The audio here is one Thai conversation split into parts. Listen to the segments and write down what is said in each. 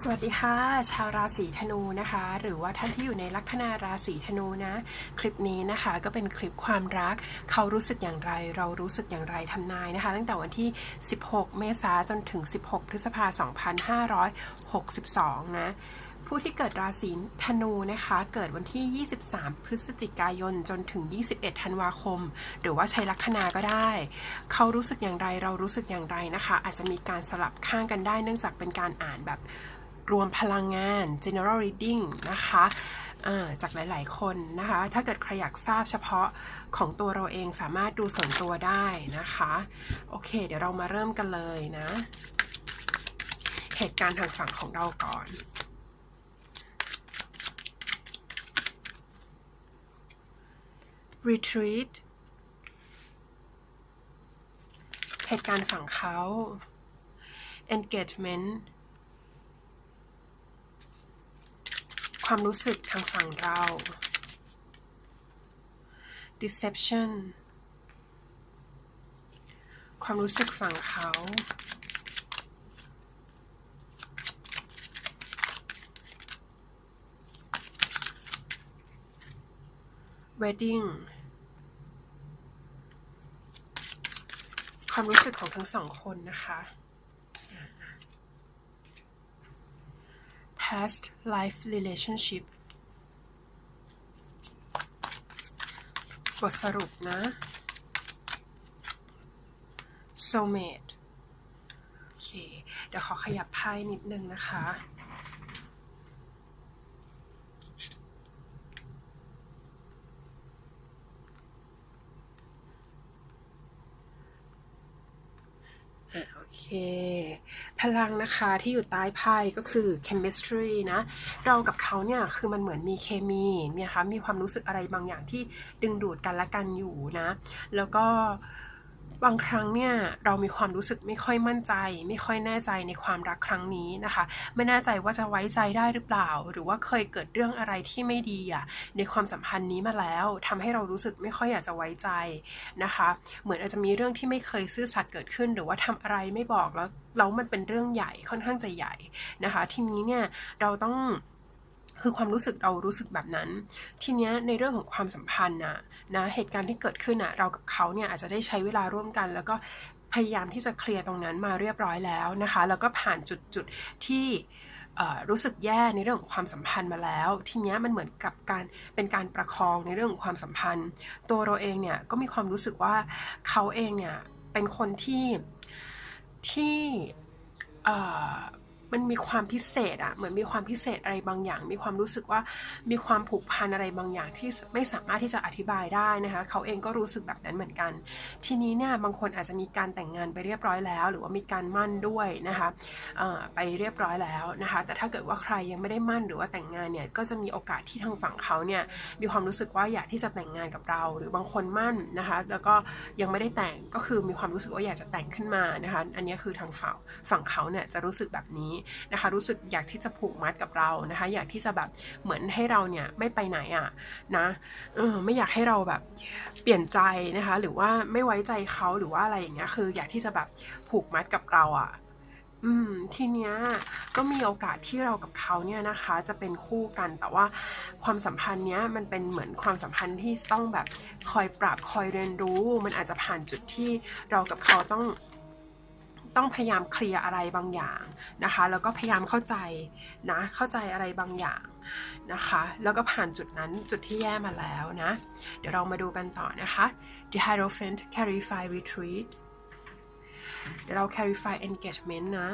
สวัสดีค่ะ ชาวราศีธนูนะคะ หรือว่าท่านที่อยู่ในลัคนาราศีธนูนะ คลิปนี้นะคะก็เป็นคลิปความรัก เขารู้สึกอย่างไร เรารู้สึกอย่างไรทำนายนะคะ ตั้งแต่วันที่ 16 เมษายนจนถึง 16 พฤษภาคม 2562 นะผู้ที่เกิดราศีธนูนะคะ เกิดวันที่ 23 พฤศจิกายน จนถึง 21 ธันวาคม หรือว่าใช้ลัคนาก็ได้ เขารู้สึกอย่างไรเรารู้สึกอย่างไรนะคะ อาจจะมีการสลับข้างกันได้ เนื่องจากเป็นการอ่านแบบ รวมพลังงาน general reading นะคะจากหลาย ๆ คนนะคะ ถ้าเกิดใครอยากทราบเฉพาะของตัวเราเองสามารถดูส่วนตัวได้นะคะ โอเค เดี๋ยวเรามาเริ่มกันเลยนะ เหตุการณ์ทางฝั่งของเราก่อน retreat เหตุการณ์ฝั่งเขา engagement ความรู้สึกทางฝั่งเรา deception ความรู้สึกฝั่งเขา wedding ความรู้สึกของทั้งสองคนนะคะ past life relationship บทสรุปนะ soulmate โอเค เดี๋ยวขอขยับไพ่นิดนึงนะคะ อะโอเค พลังนะคะที่อยู่ใต้ไพ่ก็คือ chemistry นะ เรากับเขาเนี่ยคือมันเหมือนมีเคมีเนี่ยคะมีความรู้สึกอะไรบางอย่างที่ดึงดูดกันและกันอยู่นะ แล้วก็ บางครั้งเนี่ยเรามีความรู้สึกไม่ค่อยมั่นใจ ไม่ค่อยแน่ใจในความรักครั้งนี้นะคะ ไม่แน่ใจว่าจะไว้ใจได้หรือเปล่า หรือว่าเคยเกิดเรื่องอะไรที่ไม่ดีอะในความสัมพันธ์นี้มาแล้วทำให้เรารู้สึกไม่ค่อยอยากจะไว้ใจนะคะ เหมือนอาจจะมีเรื่องที่ไม่เคยซื่อสัตย์เกิดขึ้น หรือว่าทำอะไรไม่บอกแล้วแล้วมันเป็นเรื่องใหญ่ค่อนข้างจะใหญ่นะคะ ทีนี้เนี่ยเราต้อง คือความรู้สึกเรารู้สึกแบบนั้น ทีเนี้ยในเรื่องของความสัมพันธ์น่ะนะเหตุการณ์ที่เกิดขึ้นน่ะเรากับเขาเนี่ยอาจจะได้ใช้เวลาร่วมกัน แล้วก็พยายามที่จะเคลียร์ตรงนั้นมาเรียบร้อยแล้วนะคะ แล้วก็ผ่านจุดจุดที่รู้สึกแย่ในเรื่องของความสัมพันธ์มาแล้ว ทีเนี้ยมันเหมือนกับการเป็นการประคองในเรื่องของความสัมพันธ์ ตัวเราเองเนี่ยก็มีความรู้สึกว่าเขาเองเนี่ยเป็นคนที่ที่ มันมีความพิเศษอะเหมือนมีความพิเศษอะไรบางอย่าง มีความรู้สึกว่ามีความผูกพันอะไรบางอย่างที่ไม่สามารถที่จะอธิบายได้นะคะเขาเองก็รู้สึกแบบนั้นเหมือนกัน ทีนี้เนี่ยบางคนอาจจะมีการแต่งงานไปเรียบร้อยแล้ว หรือว่ามีการมั่นด้วยนะคะไปเรียบร้อยแล้วนะคะ แต่ถ้าเกิดว่าใครยังไม่ได้มั่นหรือว่าแต่งงานเนี่ยก็จะมีโอกาสที่ทางฝั่งเขาเนี่ยมีความรู้สึกว่าอยากที่จะแต่งงานกับเรา หรือบางคนมั่นนะคะ แล้วก็ยังไม่ได้แต่งก็คือมีความรู้สึกว่าอยากจะแต่งขึ้นมานะคะ อันนี้คือทางฝั่งฝั่งเขาเนี่ยจะรู้สึกแบบนี้นะคะ รู้สึกอยากที่จะผูกมัดกับเรานะคะ อยากที่จะแบบเหมือนให้เราเนี่ยไม่ไปไหนอะ่ะนะออไม่อยากให้เราแบบเปลี่ยนใจนะคะ หรือว่าไม่ไว้ใจเขาหรือว่าอะไรอย่างเงี้ยคือ อยากที่จะแบบผูกมัดกับเราอะ่ะอืมทีเนี้ยก็มีโอกาสที่เรากับเขาเนี่ยนะคะ จะเป็นคู่กันแต่ว่าความสัมพันธ์เนี้ยมันเป็นเหมือนความสัมพันธ์ที่ต้องแบบคอยปรับคอยเรียนรู้ มันอาจจะผ่านจุดที่เรากับเขาต้อง ต้องพยายามเคลียร์อะไรบางอย่างนะคะ แล้วก็พยายามเข้าใจนะ เข้าใจอะไรบางอย่างนะคะ แล้วก็ผ่านจุดนั้นจุดที่แย่มาแล้วนะ เดี๋ยวเรามาดูกันต่อนะคะ The Hierophant Clarify Retreat เดี๋ยวเรา Clarify Engagement นะ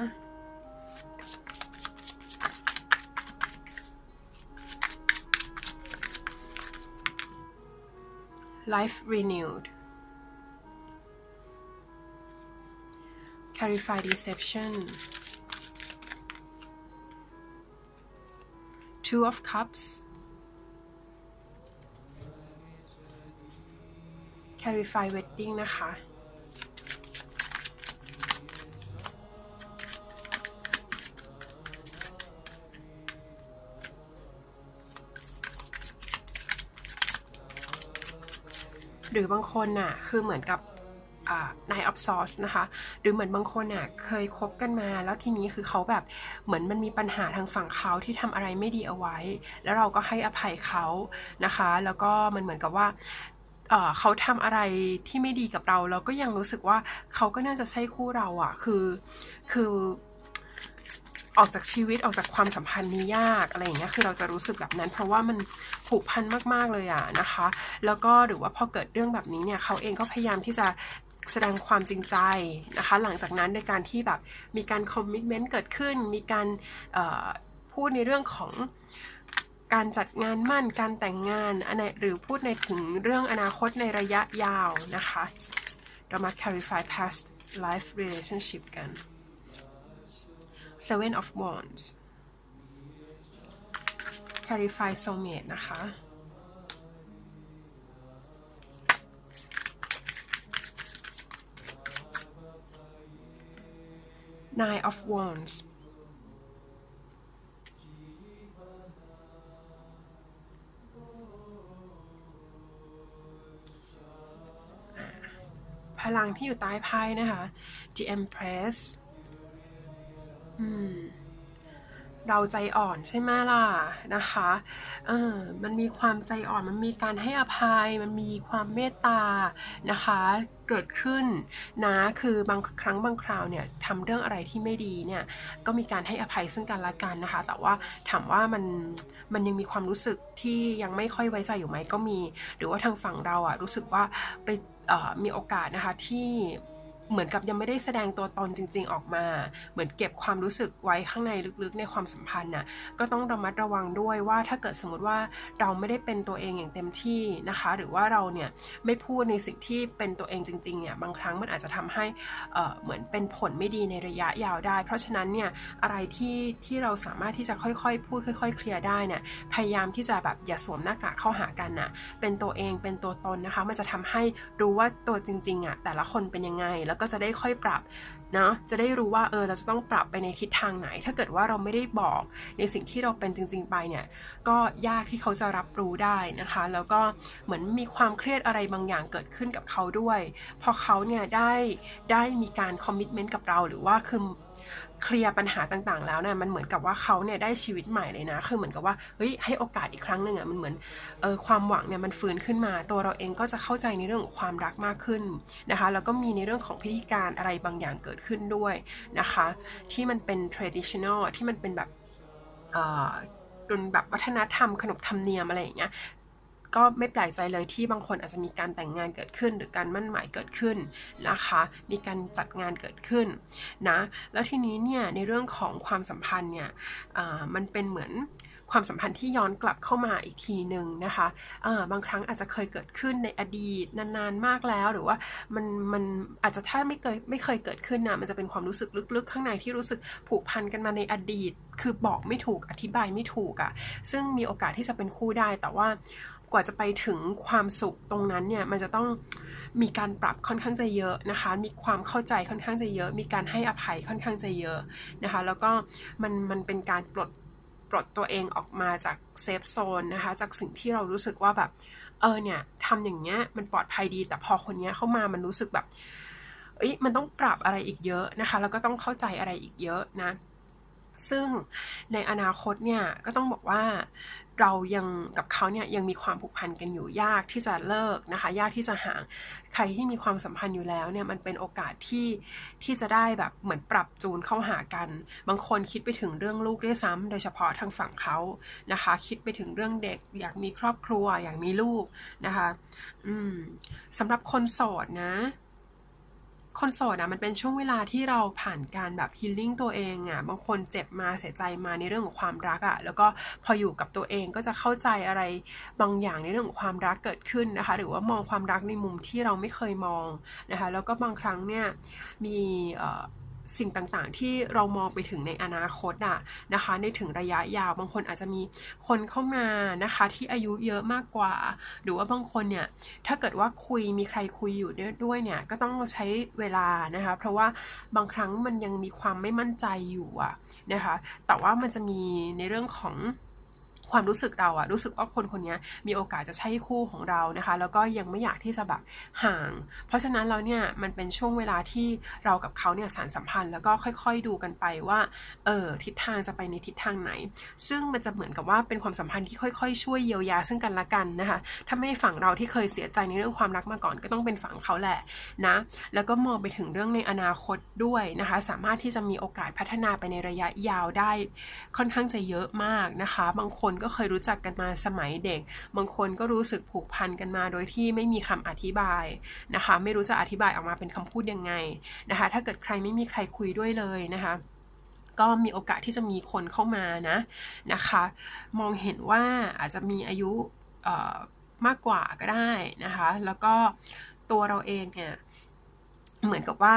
Life Renewed clarify deception two of cups clarify wedding นะคะ หรือบางคนน่ะ คือเหมือนกับ นายออฟซอร์สนะคะ หรือเหมือนบางคนอะเคยคบกันมา แล้วทีนี้คือเขาแบบเหมือนมันมีปัญหาทางฝั่งเขาที่ทำอะไรไม่ดีเอาไว้ แล้วเราก็ให้อภัยเขานะคะ แล้วก็มันเหมือนกับว่าเขาทำอะไรที่ไม่ดีกับเรา เราก็ยังรู้สึกว่าเขาก็น่าจะใช่คู่เราอะ คือ คือ ออกจากชีวิตออกจากความสัมพันธ์นี้ยากอะไรอย่างเงี้ยคือเราจะรู้สึกแบบนั้น เพราะว่ามันผูกพันมากๆเลยอะนะคะ แล้วก็หรือว่าพอเกิดเรื่องแบบนี้เนี่ยเขาเองก็พยายามที่จะแสดงความจริงใจนะคะ หลังจากนั้นในการที่แบบมีการคอมมิชเมนต์เกิดขึ้น มีการพูดในเรื่องของการจัดงานมั่น การแต่งงานอะไรหรือพูดในถึงเรื่องอนาคตในระยะยาวนะคะ เรามา clarify past life relationship กัน Seven of Wands clarify soulmate นะคะ Nine of Wands พลังที่อยู่ใต้ไพ่นะคะ The Empress เราใจอ่อนใช่ไหมล่ะนะคะเออมันมีความใจอ่อน มันมีการให้อภัย มันมีความเมตตานะคะ เกิดขึ้นนะ คือบางครั้งบางคราวเนี่ยทำเรื่องอะไรที่ไม่ดีเนี่ย ก็มีการให้อภัยซึ่งกันและกันนะคะ แต่ว่าถามว่ามัน มันยังมีความรู้สึกที่ยังไม่ค่อยไว้ใจอยู่ไหมก็มี หรือว่าทางฝั่งเราอะรู้สึกว่าไปมีโอกาสนะคะที่ เหมือนกับยังไม่ได้แสดงตัวตนจริง ๆ ออกมา เหมือนเก็บความรู้สึกไว้ข้างในลึกๆ ในความสัมพันธ์น่ะก็ต้องระมัดระวังด้วยว่าถ้าเกิดสมมติว่าเราไม่ได้เป็นตัวเองอย่างเต็มที่นะคะ หรือว่าเราเนี่ยไม่พูดในสิ่งที่เป็นตัวเองจริงๆเนี่ยบางครั้งมันอาจจะทำให้เหมือนเป็นผลไม่ดีในระยะยาวได้ เพราะฉะนั้นเนี่ยอะไรที่ที่เราสามารถที่จะค่อยๆ พูดค่อย ๆ เคลียร์ได้เนี่ยพยายามที่จะแบบอย่าสวมหน้ากากเข้าหากันน่ะเป็นตัวเองเป็นตัวตนนะคะ มันจะทำให้รู้ว่าตัวจริงๆอะแต่ละคนเป็นยังไงแล้วก็จะได้ค่อยปรับเนาะจะได้รู้ว่าเออเราจะต้องปรับไปในทิศทางไหน ถ้าเกิดว่าเราไม่ได้บอกในสิ่งที่เราเป็นจริง ๆ ไปเนี่ยก็ยากที่เขาจะรับรู้ได้นะคะ แล้วก็เหมือนมีความเครียดอะไรบางอย่างเกิดขึ้นกับเขาด้วย พอเขาเนี่ยได้ได้มีการคอมมิชเมนต์กับเราหรือว่าคือ เคลียร์ปัญหาต่างๆ แล้วเนี่ยมันเหมือนกับว่าเขาเนี่ยได้ชีวิตใหม่เลยนะ คือเหมือนกับว่าเฮ้ยให้โอกาสอีกครั้งหนึ่งอะมันเหมือนเออความหวังเนี่ยมันฟื้นขึ้นมา ตัวเราเองก็จะเข้าใจในเรื่องของความรักมากขึ้นนะคะ แล้วก็มีในเรื่องของพิธีการอะไรบางอย่างเกิดขึ้นด้วยนะคะ ที่มันเป็น traditional ที่มันเป็นแบบเป็นแบบวัฒนธรรมขนบธรรมเนียมอะไรอย่างเงี้ย ก็ไม่แปลกใจเลยที่บางคนอาจจะมีการแต่งงานเกิดขึ้น หรือการมั่นหมายเกิดขึ้นนะคะ มีการจัดงานเกิดขึ้นนะแล้วทีนี้เนี่ยในเรื่องของความสัมพันธ์เนี่ยมันเป็นเหมือนความสัมพันธ์ที่ย้อนกลับเข้ามาอีกทีหนึ่งนะคะะบางครั้งอาจจะเคยเกิดขึ้นในอดีตนานๆมากแล้ว หรือว่ามันมันอาจจะถ้าไม่เคยไม่เคยเกิดขึ้นนะมันจะเป็นความรู้สึกลึกๆ ข้างในที่รู้สึกผูกพันกันมาในอดีต คือบอกไม่ถูกอธิบายไม่ถูกอะ่ะซึ่งมีโอกาสที่จะเป็นคู่ได้แต่ว่า กว่าจะไปถึงความสุขตรงนั้นเนี่ยมันจะต้องมีการปรับค่อนข้างจะเยอะนะคะ มีความเข้าใจค่อนข้างจะเยอะ มีการให้อภัยค่อนข้างจะเยอะนะคะ แล้วก็มันมันเป็นการปลดปลดตัวเองออกมาจากเซฟโซนนะคะ จากสิ่งที่เรารู้สึกว่าแบบเออเนี่ยทำอย่างเงี้ยมันปลอดภัยดี แต่พอคนเนี้ยเข้ามามันรู้สึกแบบเอ้ยมันต้องปรับอะไรอีกเยอะนะคะ แล้วก็ต้องเข้าใจอะไรอีกเยอะนะ ซึ่งในอนาคตเนี่ยก็ต้องบอกว่า เรายังกับเขาเนี่ยยังมีความผูกพันกันอยู่ยากที่จะเลิกนะคะยากที่จะห่าง ใครที่มีความสัมพันธ์อยู่แล้วเนี่ยมันเป็นโอกาสที่ที่จะได้แบบเหมือนปรับจูนเข้าหากัน บางคนคิดไปถึงเรื่องลูกด้วยซ้ำโดยเฉพาะทางฝั่งเขานะคะ คิดไปถึงเรื่องเด็ก อยากมีครอบครัว อยากมีลูกนะคะ อืมสำหรับคนโสดนะ คอนโสดอะมันเป็นช่วงเวลาที่เราผ่านการแบบฮีลิ่งตัวเองอะบางคนเจ็บมาเสียใจมาในเรื่องของความรักอะแล้วก็พออยู่กับตัวเองก็จะเข้าใจอะไรบางอย่างในเรื่องของความรักเกิดขึ้นนะคะ หรือว่ามองความรักในมุมที่เราไม่เคยมองนะคะ แล้วก็บางครั้งเนี่ยมี สิ่งต่างๆ ที่เรามองไปถึงในอนาคตอะนะคะ ในถึงระยะยาวบางคนอาจจะมีคนเข้ามานะคะ ที่อายุเยอะมากกว่า หรือว่าบางคนเนี่ยถ้าเกิดว่าคุยมีใครคุยอยู่ด้วยเนี่ยก็ต้องใช้เวลานะคะ เพราะว่าบางครั้งมันยังมีความไม่มั่นใจอยู่อะนะคะ แต่ว่ามันจะมีในเรื่องของ ความรู้สึกเราอะรู้สึกว่าคนคนนี้มีโอกาสจะใช่คู่ของเรานะคะ แล้วก็ยังไม่อยากที่จะแบบห่าง เพราะฉะนั้นเราเนี่ยมันเป็นช่วงเวลาที่เรากับเขาเนี่ยสารสัมพันธ์ แล้วก็ค่อยๆดูกันไปว่าเออทิศทางจะไปในทิศทางไหน ซึ่งมันจะเหมือนกับว่าเป็นความสัมพันธ์ที่ค่อยๆ ช่วยเยียวยาซึ่งกันและกันนะคะถ้าไม่ฝั่งเราที่เคยเสียใจในเรื่องความรักมาก่อนก็ต้องเป็นฝั่งเขาแหละนะแล้วก็มองไปถึงเรื่องในอนาคตด้วยนะคะ สามารถที่จะมีโอกาสพัฒนาไปในระยะยาวได้ค่อนข้างจะเยอะมากนะคะ บางคนก็เคยรู้จักกันมาสมัยเด็ก บางคนก็รู้สึกผูกพันกันมา โดยที่ไม่มีคำอธิบายนะคะ ไม่รู้จะอธิบายออกมาเป็นคำพูดยังไงนะคะ ถ้าเกิดใครไม่มีใครคุยด้วยเลยนะคะก็มีโอกาสที่จะมีคนเข้ามานะนะคะ มองเห็นว่าอาจจะมีอายุมากกว่าก็ได้นะคะ แล้วก็ตัวเราเองเนี่ยเหมือนกับว่า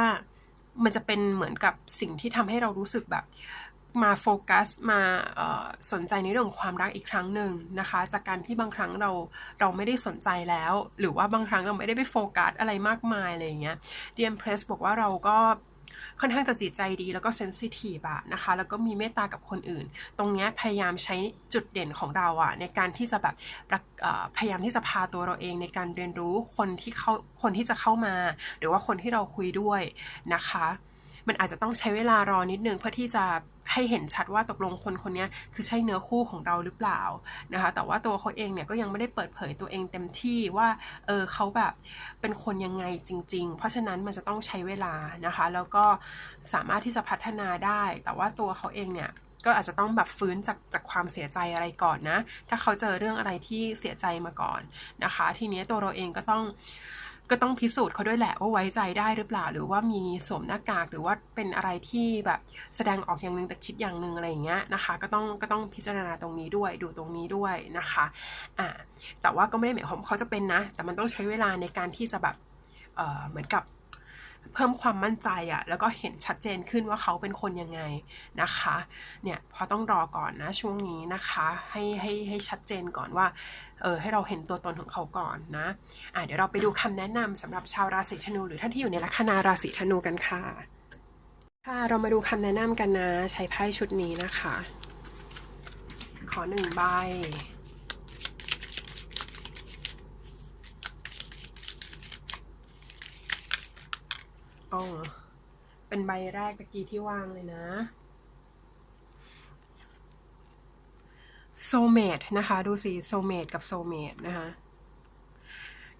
มันจะเป็นเหมือนกับสิ่งที่ทำให้เรารู้สึกแบบ มาโฟกัสมาสนใจในเรื่องความรักอีกครั้งหนึ่งนะคะ จากการที่บางครั้งเราเราไม่ได้สนใจแล้ว หรือว่าบางครั้งเราไม่ได้ไปโฟกัสอะไรมากมายอะไรอย่างเงี้ยเดีเอ็มเพรสบอกว่าเราก็ค่อนข้างจะจิตใจดีแล้วก็เซนซิทีฟอะนะคะ แล้วก็มีเมตตากับคนอื่น ตรงนี้พยายามใช้จุดเด่นของเราอะในการที่จะแบบพยายามที่จะพาตัวเราเองในการเรียนรู้คนที่เขาคนที่จะเข้ามา หรือว่าคนที่เราคุยด้วยนะคะ มันอาจจะต้องใช้เวลารอนิดนึงเพื่อที่จะให้เห็นชัดว่าตกลงคนคนนี้คือใช่เนื้อคู่ของเราหรือเปล่านะคะ แต่ว่าตัวเขาเองเนี่ยก็ยังไม่ได้เปิดเผยตัวเองเต็มที่ว่า เออเขาแบบเป็นคนยังไงจริง ๆ เพราะฉะนั้นมันจะต้องใช้เวลานะคะ แล้วก็สามารถที่จะพัฒนาได้ แต่ว่าตัวเขาเองเนี่ยก็อาจจะต้องแบบฟื้นจากจากความเสียใจอะไรก่อนนะ ถ้าเขาเจอเรื่องอะไรที่เสียใจมาก่อนนะคะ ทีนี้ตัวเราเองก็ต้อง ก็ต้องพิสูจน์เขาด้วยแหละว่าไว้ใจได้หรือเปล่า หรือว่ามีสวมหน้ากากหรือว่าเป็นอะไรที่แบบแสดงออกอย่างหนึ่งแต่คิดอย่างหนึ่งอะไรอย่างเงี้ยนะคะ ก็ต้องก็ต้องพิจารณาตรงนี้ด้วยดูตรงนี้ด้วยนะคะอ่าแต่ว่าก็ไม่ได้หมายความเขาจะเป็นนะ แต่มันต้องใช้เวลาในการที่จะแบบเออเหมือนกับ เพิ่มความมั่นใจอะแล้วก็เห็นชัดเจนขึ้นว่าเขาเป็นคนยังไงนะคะเนี่ยพอต้องรอก่อนนะช่วงนี้นะคะให้ให้ให้ชัดเจนก่อนว่าเออให้เราเห็นตัวตนของเขาก่อนนะอะเดี๋ยวเราไปดูคำแนะนำสำหรับชาวราศีธนู หรือท่านที่อยู่ในลัคนาราศีธนูกันค่ะค่ะเรามาดูคำแนะนำกันนะ ใช้ไพ่ชุดนี้นะคะ ขอหนึ่งใบ อ๋อเป็นใบแรกตะกี้ที่วางเลยนะ soulmate นะคะ ดูสิ soulmate กับ soulmate นะคะ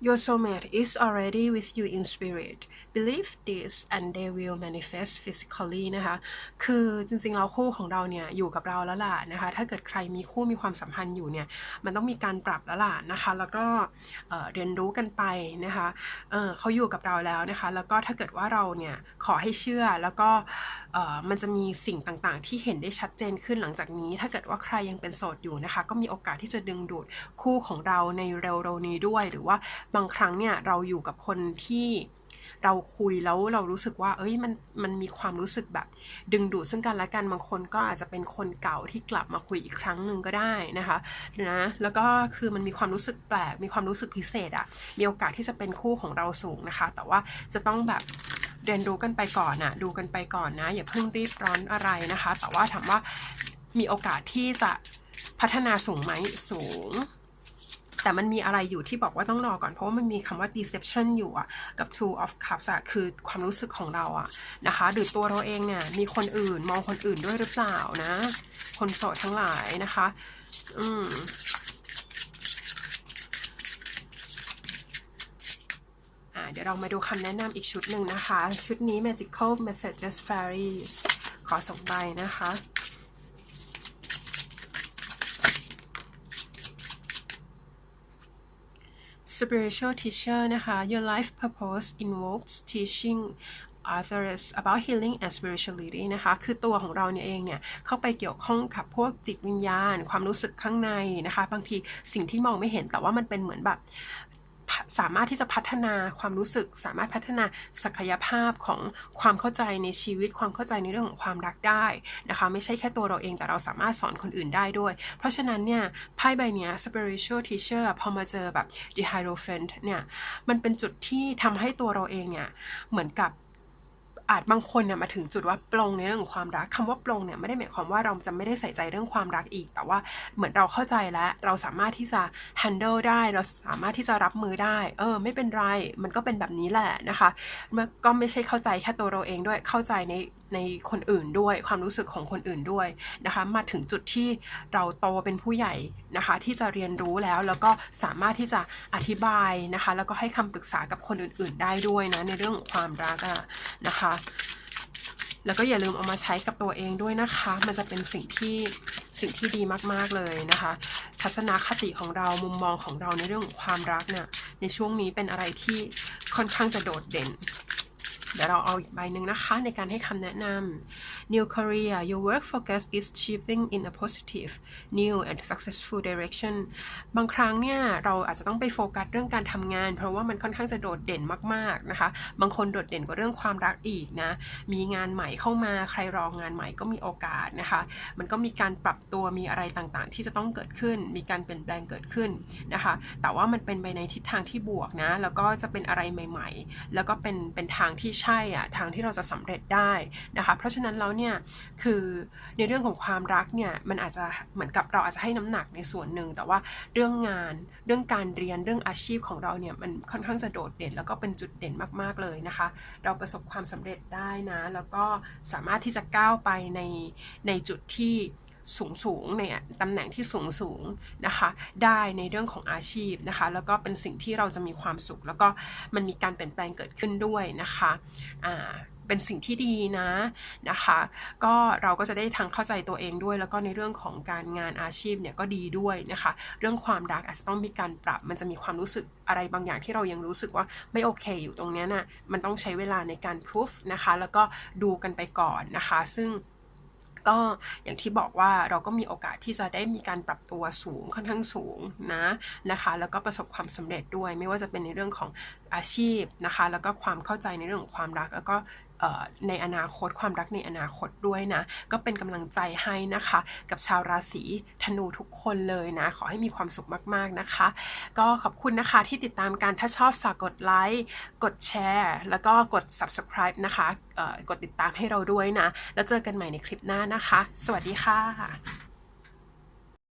Your soulmate is already with you in spirit believe this and they will manifest physically นะคะ คือจริงๆเราคู่ของเราเนี่ยอยู่กับเราแล้วล่ะนะคะ ถ้าเกิดใครมีคู่มีความสัมพันธ์อยู่เนี่ย มันต้องมีการปรับแล้วล่ะนะคะ แล้วก็เรียนรู้กันไปนะคะเเขาอยู่กับเราแล้วนะคะ แล้วก็ถ้าเกิดว่าเราเนี่ยขอให้เชื่อแล้วก็ มันจะมีสิ่งต่างๆ ที่เห็นได้ชัดเจนขึ้นหลังจากนี้ ถ้าเกิดว่าใครยังเป็นโสดอยู่นะคะ ก็มีโอกาสที่จะดึงดูดคู่ของเราในเร็วๆนี้ด้วย หรือว่าบางครั้งเนี่ยเราอยู่กับคนที่ เราคุยแล้วเรารู้สึกว่า เอ้ยมันมันมีความรู้สึกแบบ ดึงดูดซึ่งกันและกันบางคนก็อาจจะเป็นคนเก่าที่กลับมาคุยอีกครั้งหนึ่งก็ได้นะคะนะแล้วก็คือมันมีความรู้สึกแปลก มีความรู้สึกพิเศษอะมีโอกาสที่จะเป็นคู่ของเราสูงนะคะ แต่ว่าจะต้องแบบเรียนรู้กันไปก่อนนะดูกันไปก่อนนะ อย่าเพิ่งรีบร้อนอะไรนะคะ แต่ว่าถามว่ามีโอกาสที่จะพัฒนาสูงไหมสูง แต่มันมีอะไรอยู่ที่บอกว่าต้องรอก่อนเพราะว่ามันมีคำว่า deception อยู่อะกับ two of cups อะคือความรู้สึกของเราอะนะคะหรือตัวเราเองเนี่ยมีคนอื่นมองคนอื่นด้วยหรือเปล่านะ คนโสดทั้งหลายนะคะ อืมเดี๋ยวเรามาดูคำแนะนำอีกชุดหนึ่งนะคะ ชุดนี้ magical messages fairies ขอส่งใบนะคะ spiritual teacher นะคะ your life purpose involves teaching others about healing and spirituality นะคะ คือตัวของเราเนี่ยเองเนี่ย เข้าไปเกี่ยวข้องกับพวกจิตวิญญาณ ความรู้สึกข้างในนะคะ บางทีสิ่งที่มองไม่เห็นแต่ว่ามันเป็นเหมือนแบบ สามารถที่จะพัฒนาความรู้สึก สามารถพัฒนาศักยภาพของความเข้าใจในชีวิต ความเข้าใจในเรื่องของความรักได้นะคะ ไม่ใช่แค่ตัวเราเองแต่เราสามารถสอนคนอื่นได้ด้วย เพราะฉะนั้นเนี่ยไพ่ใบนี้ spiritual teacher พอมาเจอแบบ the hierophant เนี่ยมันเป็นจุดที่ทำให้ตัวเราเองเนี่ยเหมือนกับ อาจบางคนเนี่ยมาถึงจุดว่าปลงในเรื่องของความรักคำว่าปลงเนี่ยไม่ได้หมายความว่าเราจะไม่ได้ใส่ใจเรื่องความรักอีก แต่ว่าเหมือนเราเข้าใจแล้วเราสามารถที่จะ handle ได้ เราสามารถที่จะรับมือได้ เออ ไม่เป็นไร มันก็เป็นแบบนี้แหละนะคะมันก็ไม่ใช่เข้าใจแค่ตัวเราเองด้วยเข้าใจใน ในคนอื่นด้วยความรู้สึกของคนอื่นด้วยนะคะ มาถึงจุดที่เราโตเป็นผู้ใหญ่นะคะ ที่จะเรียนรู้แล้วแล้วก็สามารถที่จะอธิบายนะคะ แล้วก็ให้คำปรึกษากับคนอื่น ๆ ได้ด้วยนะในเรื่องของความรักอะนะคะ แล้วก็อย่าลืมเอามาใช้กับตัวเองด้วยนะคะ มันจะเป็นสิ่งที่สิ่งที่ดีมากๆเลยนะคะ ทัศนคติของเรามุมมองของเราในเรื่องของความรักเนี่ยในช่วงนี้เป็นอะไรที่ค่อนข้างจะโดดเด่น เดี๋ยวเราเอาอีกใบหนึ่งนะคะ ในการให้คำแนะนำ New career your work focus is shifting in a positive new and successful direction บางครั้งเนี่ย เราอาจจะต้องไปโฟกัสเรื่องการทำงาน เพราะว่ามันค่อนข้างจะโดดเด่นมากๆนะคะ บางคนโดดเด่นกว่าเรื่องความรักอีกนะ มีงานใหม่เข้ามาใครรองงานใหม่ก็มีโอกาสนะคะ มันก็มีการปรับตัวมีอะไรต่างๆ ที่จะต้องเกิดขึ้น มีการเปลี่ยนแปลงเกิดขึ้นนะคะ แต่ว่ามันเป็นไปในทิศทางที่บวกนะ แล้วก็จะเป็นอะไรใหม่ ๆ แล้วก็เป็นเป็นทางที่ใช่อะทางที่เราจะสำเร็จได้นะคะ เพราะฉะนั้นแล้วเนี่ยคือในเรื่องของความรักเนี่ยมันอาจจะเหมือนกับเราอาจจะให้น้ำหนักในส่วนหนึ่ง แต่ว่าเรื่องงานเรื่องการเรียนเรื่องอาชีพของเราเนี่ยมันค่อนข้างจะโดดเด่น แล้วก็เป็นจุดเด่นมากๆเลยนะคะ เราประสบความสำเร็จได้นะ แล้วก็สามารถที่จะก้าวไปในในจุดที่ สูงสูงในตำแหน่งที่สูงสูงนะคะได้ในเรื่องของอาชีพนะคะแล้วก็เป็นสิ่งที่เราจะมีความสุข แล้วก็มันมีการเปลี่ยนแปลงเกิดขึ้นด้วยนะคะอ่าเป็นสิ่งที่ดีนะนะคะ ก็เราก็จะได้ทั้งเข้าใจตัวเองด้วย แล้วก็ในเรื่องของการงานอาชีพเนี่ยก็ดีด้วยนะคะ เรื่องความรักอาจจะต้องมีการปรับ มันจะมีความรู้สึกอะไรบางอย่างที่เรายังรู้สึกว่าไม่โอเคอยู่ตรงนี้นะ่ะมันต้องใช้เวลาในการพิสูจนะคะ แล้วก็ดูกันไปก่อนนะคะ ซึ่ง ก็อย่างที่บอกว่าเราก็มีโอกาสที่จะได้มีการปรับตัวสูงค่อนข้างสูงนะนะคะแล้วก็ประสบความสำเร็จด้วย ไม่ว่าจะเป็นในเรื่องของอาชีพนะคะ แล้วก็ความเข้าใจในเรื่องของความรักแล้วก็ ในอนาคตความรักในอนาคตด้วยนะ ก็เป็นกำลังใจให้นะคะ กับชาวราศีธนูทุกคนเลยนะ ขอให้มีความสุขมากๆนะคะ ก็ขอบคุณนะคะที่ติดตามการถ้าชอบฝากกดไลค์กดแชร์แล้วก็กด subscribe นะคะกดติดตามให้เราด้วยนะ แล้วเจอกันใหม่ในคลิปหน้านะคะ สวัสดีค่ะ